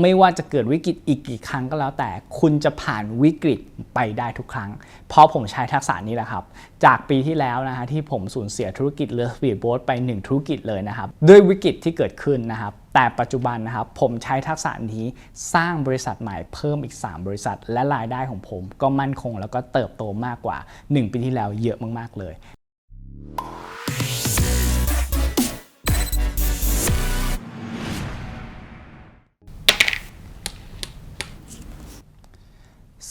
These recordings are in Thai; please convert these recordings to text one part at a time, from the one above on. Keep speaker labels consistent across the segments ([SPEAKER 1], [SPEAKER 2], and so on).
[SPEAKER 1] ไม่ว่าจะเกิดวิกฤตอีกกี่ครั้งก็แล้วแต่คุณจะผ่านวิกฤตไปได้ทุกครั้ง เพราะผมใช้ทักษะนี้แหละครับ จากปีที่แล้วนะฮะที่ผมสูญเสียธุรกิจเรือสปีดโบ๊ทไป 1 ธุรกิจเลยนะครับ ด้วยวิกฤตที่เกิดขึ้นนะครับ แต่ปัจจุบันนะครับ ผมใช้ทักษะนี้สร้างบริษัทใหม่เพิ่มอีก 3 บริษัท และรายได้ของผมก็มั่นคงแล้วก็เติบโตมากกว่า 1 ปีที่แล้วเยอะมาก ๆ เลย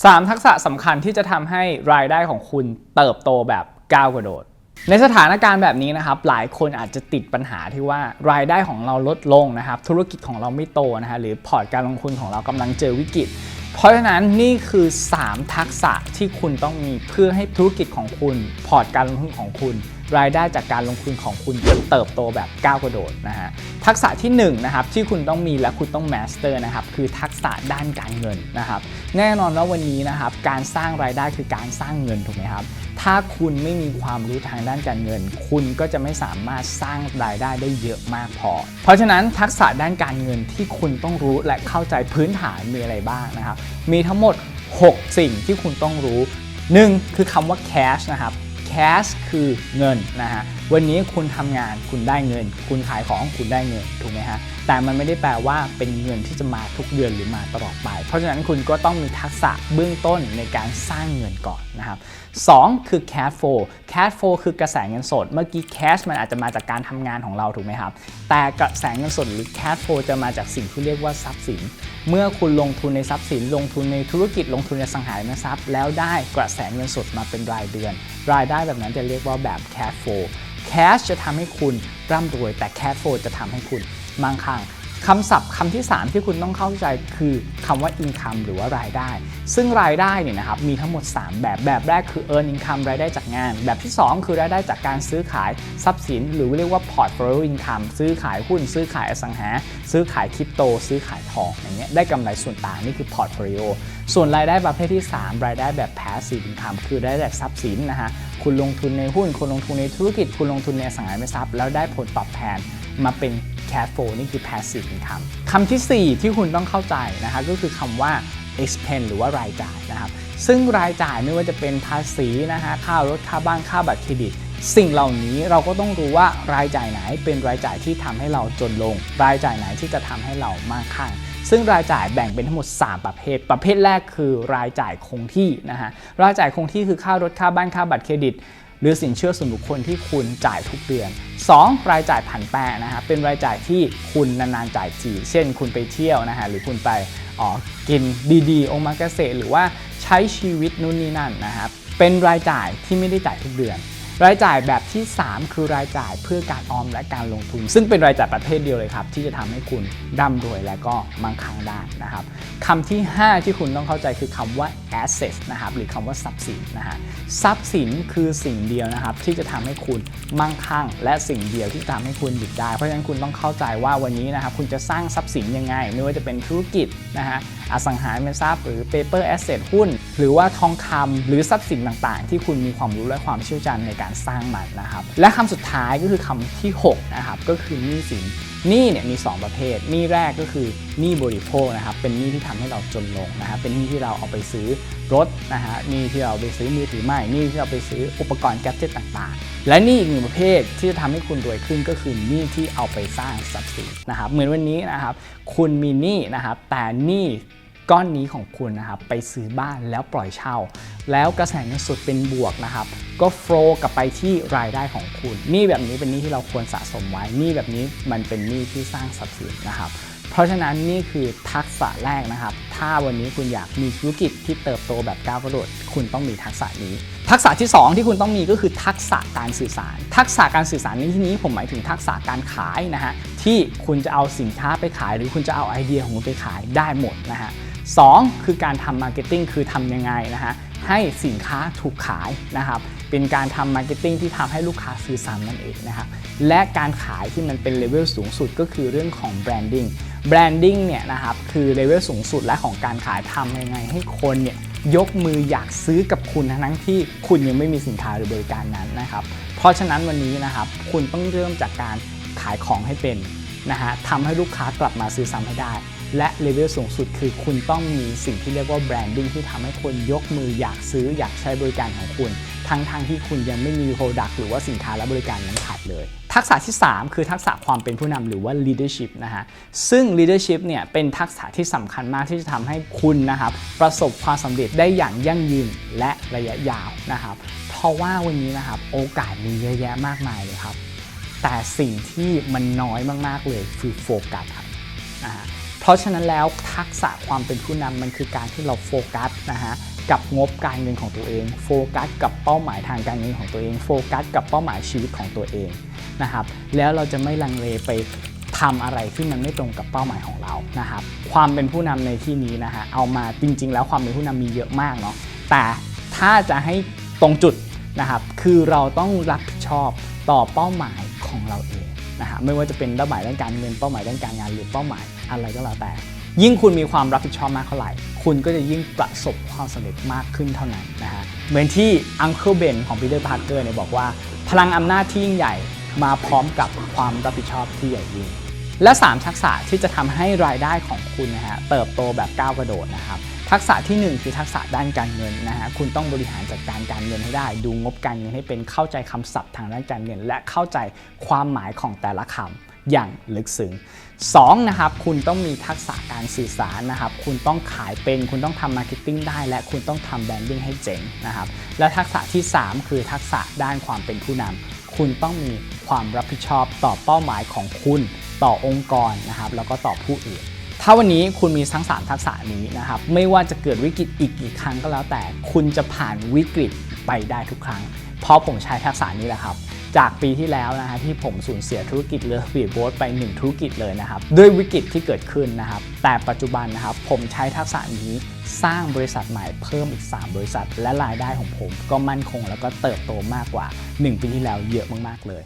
[SPEAKER 1] 3 ทักษะสำคัญที่จะทำให้รายได้ของคุณเติบโตแบบก้าวกระโดด ในสถานการณ์แบบนี้นะครับ หลายคนอาจจะติดปัญหาที่ว่ารายได้ของเราลดลงนะครับ ธุรกิจของเราไม่โตนะฮะหรือพอร์ตการลงทุนของเรากำลังเจอวิกฤต เพราะฉะนั้นนี่คือ 3 ทักษะที่คุณต้องมีเพื่อให้ธุรกิจของคุณ พอร์ตการลงทุนของคุณ รายได้จากการลงทุนของคุณจะเติบโตแบบก้าวกระโดดนะฮะทักษะที่1นงนะครับที่คุณต้องมีและคุณต้องแมสเตอร์นะครับคือทัก ษะด้านการเงินนะครับ แน่นอนว่าวันนี้นะครับการสร้างรายได้คือการสร้างเงินถูกไหมครับถ้าคุณไม่มีความรู้ทางด้านการเงิน คุณก็จะไม่สามารถสร้างรายได้ได้เยอะมากพอ เพราะฉะนั้นทักษะด้านการเงินที่คุณต้องรู้และเข้าใจพื้นฐานมีอะไรบ้างนะครับ มีทั้งหมด 6 สิ่งที่คุณต้องรู้ 1. คือคำว่า cash นะครับ cash คือเงินนะฮะ วันนี้คุณทำงานคุณได้เงิน คุณขายของคุณได้เงินถูกไหมฮะ แต่มันไม่ได้แปลว่าเป็นเงินที่จะมาทุกเดือนหรือมาตลอดไป เพราะฉะนั้นคุณก็ต้องมีทักษะเบื้องต้นในการสร้างเงินก่อนนะครับ2คือ cash flow cash flow คือกระแสเงินสด เมื่อกี้ cash มันอาจจะมาจากการทำงานของเราถูกไหมครับ แต่กระแสเงินสดหรือ cash flow จะมาจากสิ่งที่เรียกว่าทรัพย์สิน เมื่อคุณลงทุนในทรัพย์สิน ลงทุนในธุรกิจลงทุนในสังหาริมทรัพย์ แล้วได้กระแสเงินสดมาเป็นรายเดือน รายได้แบบนั้นจะเรียกว่าแบบ cash flow cash จะทำให้คุณร่ำรวย แต่ cash flow จะทำให้คุณมั่งคั่ง คำศัพท์คำที่ 3 ที่คุณต้องเข้าใจคือคำว่า income หรือว่ารายได้ ซึ่งรายได้เนี่ยนะครับมีทั้งหมด 3 แบบแบบแรกคือ earn income รายได้จากงาน แบบที่ 2 คือรายได้จากการซื้อขายทรัพย์สิน หรือเรียกว่า portfolio income ซื้อขายหุ้น ซื้อขายอสังหา ซื้อขายคริปโต ซื้อขายทองอย่างเงี้ยได้กำไรส่วนต่างนี่คือ portfolio ส่วนรายได้ประเภทที่ 3 รายได้แบบ passive income คือรายได้จากทรัพย์สินนะฮะคุณลงทุนในหุ้นคุณลงทุนในธุรกิจคุณลงทุนในอสังหาริมทรัพย์แล้วได้ผลตอบแทน มาเป็น cash flow นี่คือ passive income คำทีสี่4 ที่คุณต้องเข้าใจนะคะก็คือคำว่า expense หรือว่ารายจ่ายนะครับ ซึ่งรายจ่ายไม่ว่าจะเป็นภาษีนะฮะค่ารถค่าบ้านค่าบัตรเครดิต สิ่งเหล่านี้เราก็ต้องรู้ว่ารายจ่ายไหนเป็นรายจ่ายที่ทำให้เราจนลง รายจ่ายไหนที่จะทำให้เรามั่งคั่งซึ่งรายจ่ายแบ่งเป็นทั้งหมด 3 ประเภท ประเภทแรกคือรายจ่ายคงที่นะฮะรายจ่ายคงที่คือค่ารถค่าบ้านค่าบัตรเครดิต หรือสินเชื่อส่วนบุคคลที่คุณจ่ายทุกเดือน 2. รายจ่ายผันแปรนะฮะเป็นรายจ่ายที่คุณนานๆจ่ายทีเช่น คุณไปเที่ยวนะฮะหรือคุณไปอ๋อกินดีๆ องค์มากเกษตรหรือว่าใช้ชีวิตนู่นนี่นั่นนะครับเป็นรายจ่ายที่ไม่ได้จ่ายทุกเดือน รายจ่ายแบบที่ 3 คือรายจ่ายเพื่อการออมและการลงทุน ซึ่งเป็นรายจ่ายประเภทเดียวเลยครับ ที่จะทำให้คุณร่ำรวยและก็มั่งคั่งได้นะครับคำที่ 5 ที่คุณต้องเข้าใจคือคำว่า asset นะครับหรือคำว่าทรัพย์สินนะฮะทรัพย์สินคือสิ่งเดียวนะครับ ที่จะทำให้คุณมั่งคั่ง และสิ่งเดียวที่จะทำให้คุณหยุดได้ เพราะฉะนั้นคุณต้องเข้าใจว่าวันนี้นะครับคุณจะสร้างทรัพย์สินยังไง ไม่ว่าจะเป็นธุรกิจนะฮะอสังหาริมทรัพย์หรือ paper asset หุ้น หรือว่าทองคำหรือทรัพย์สินต่างๆ ที่คุณมีความรู้และความเชี่ยวชาญในการสร้างมันนะครับและคำสุดท้ายก็คือคำที่6นะครับก็คือหนี้สินหนี้เนี่ยมี 2 ประเภทหนี้แรกก็คือหนี้บริโภคนะครับเป็นหนี้ที่ทำให้เราจนลงนะครับเป็นหนี้ที่เราเอาไปซื้อรถนะฮะหนี้ที่เราไปซื้อมือถือใหม่หนี้ที่เราไปซื้ออุปกรณ์แกดเจิตต่างๆ และหนี้อีกหนึ่งประเภทที่จะทำให้คุณรวยขึ้นก็คือหนี้ที่เอาไปสร้างทรัพย์สินนะครับเหมือนวันนี้นะครับคุณมีหนี้นะครับแต่หนี้ ก้อนนี้ของคุณนะครับไปซื้อบ้านแล้วปล่อยเช่า แล้วกระแสเงินสดเป็นบวกนะครับ ก็โฟลกลับไปที่รายได้ของคุณนี้แบบนี้เป็นนี้ที่เราควรสะสมไว้นี้แบบนี้มันเป็นนี้ที่สร้างทรัพย์สินนะครับ เพราะฉะนั้นนี่คือทักษะแรกนะครับ ถ้าวันนี้คุณอยากมีธุรกิจที่เติบโตแบบก้าวกระโดดคุณต้องมีทักษะนี้ทักษะที่ 2 ที่คุณต้องมีก็คือทักษะการสื่อสาร ทักษะการสื่อสารในที่นี้ผมหมายถึงทักษะการขายนะฮะที่คุณจะเอาสินค้าไปขาย หรือคุณจะเอาไอเดียของคุณไปขายได้หมดนะฮะ 2 คือการทำมาร์เก็ตติ้งคือทำยังไงนะฮะให้สินค้าถูกขายนะครับเป็นการทำมาร์เก็ตติ้งที่ทำให้ลูกค้าซื้อซ้ำนั่นเองนะครับและการขายที่มันเป็นเลเวลสูงสุดก็คือเรื่องของแบรนดิ้งแบรนดิ้งเนี่ยนะครับคือเลเวลสูงสุดและของการขายทำยังไงให้คนเนี่ยยกมืออยากซื้อกับคุณทั้งที่คุณยังไม่มีสินค้าหรือบริการนั้นนะครับเพราะฉะนั้นวันนี้นะครับคุณต้องเริ่มจากการขายของให้เป็นนะฮะทำให้ลูกค้ากลับมาซื้อซ้ำให้ได้ และเลเวลสูงสุดคือคุณต้องมีสิ่งที่เรียกว่าแบรนดิ้งที่ทำให้คนยกมืออยากซื้ออยากใช้บริการของคุณ ทั้งทางๆที่คุณยังไม่มี Product หรือว่าสินค้าและบริการนั้นขายเลย ทักษะที่ 3 คือทักษะความเป็นผู้นำหรือว่า leadership นะฮะซึ่ง leadership เนี่ยเป็นทักษะที่สำคัญมากที่จะทำให้คุณนะครับประสบความสำเร็จได้อย่างยั่งยืนและระยะยาวนะครับเพราะว่าวันนี้นะครับโอกาสมีเยอะแยะมากมายเลยครับแต่สิ่งที่มันน้อยมากๆเลยคือโฟกัสครับนะฮะ เพราะฉะนั้นแล้วทักษะความเป็นผู้นำมันคือการที่เราโฟกัสนะฮะกับงบการเงินของตัวเอง โฟกัสกับเป้าหมายทางการเงินของตัวเอง โฟกัสกับเป้าหมายชีวิตของตัวเองนะครับแล้วเราจะไม่ลังเลไปทำอะไรที่มันไม่ตรงกับเป้าหมายของเรานะครับความเป็นผู้นำในที่นี้นะฮะเอามาจริง ๆ แล้วความเป็นผู้นำมีเยอะมากเนาะแต่ถ้าจะให้ตรงจุดนะครับคือเราต้องรับผิดชอบต่อเป้าหมายของเราเอง นะฮะไม่ว่าจะเป็นเป้าหมายด้านการเงินเป้าหมายด้านการงานหรือเป้าหมายอะไรก็แล้วแต่ ยิ่งคุณมีความรับผิดชอบมากเท่าไหร่ คุณก็จะยิ่งประสบความสำเร็จมากขึ้นเท่านั้นนะฮะเหมือนที่อังเคิลเบนของพีเตอร์พาร์เกอร์เนี่ยบอกว่า พลังอำนาจที่ยิ่งใหญ่มาพร้อมกับความรับผิดชอบที่ใหญ่ยิ่ง และ 3 ทักษะที่จะทำให้รายได้ของคุณนะฮะเติบโตแบบก้าวกระโดดนะครับทักษะทีหนึ่1 คือทักษะด้านการเงินนะฮะคุณต้องบริหารจัดการการเงินให้ได้ ดูงบการเงินให้เป็นเข้าใจคำศัพท์ทางด้านการเงิน และเข้าใจความหมายของแต่ละคำอย่างลึกซึ้ง2นะครับคุณต้องมีทักษะการสื่อสารนะครับ คุณต้องขายเป็น คุณต้องทำมาร์เก็ตติ้งได้ และคุณต้องทำแบรนดิ้งให้เจ๋งนะครับ และทักษะที่ 3 คือทักษะด้านความเป็นผู้นำคุณต้องมีความรับผิดชอบต่อเป้าหมายของคุณ ต่อองค์กรนะครับแล้วก็ต่อผู้อื่น ถ้าวันนี้คุณมีทั้ง 3 ทักษะนี้นะครับไม่ว่าจะเกิดวิกฤตอีกกี่ครั้งก็แล้วแต่ คุณจะผ่านวิกฤตไปได้ทุกครั้ง เพราะผมใช้ทักษะนี้แหละครับจากปีที่แล้วนะฮะที่ผมสูญเสียธุรกิจเรือสปีดโบ๊ทไป 1 ธุรกิจเลยนะครับ ด้วยวิกฤตที่เกิดขึ้นนะครับ แต่ปัจจุบันนะครับ ผมใช้ทักษะนี้สร้างบริษัทใหม่เพิ่มอีก 3 บริษัท และรายได้ของผมก็มั่นคงแล้วก็เติบโตมากกว่า 1 ปีที่แล้วเยอะมาก ๆ เลย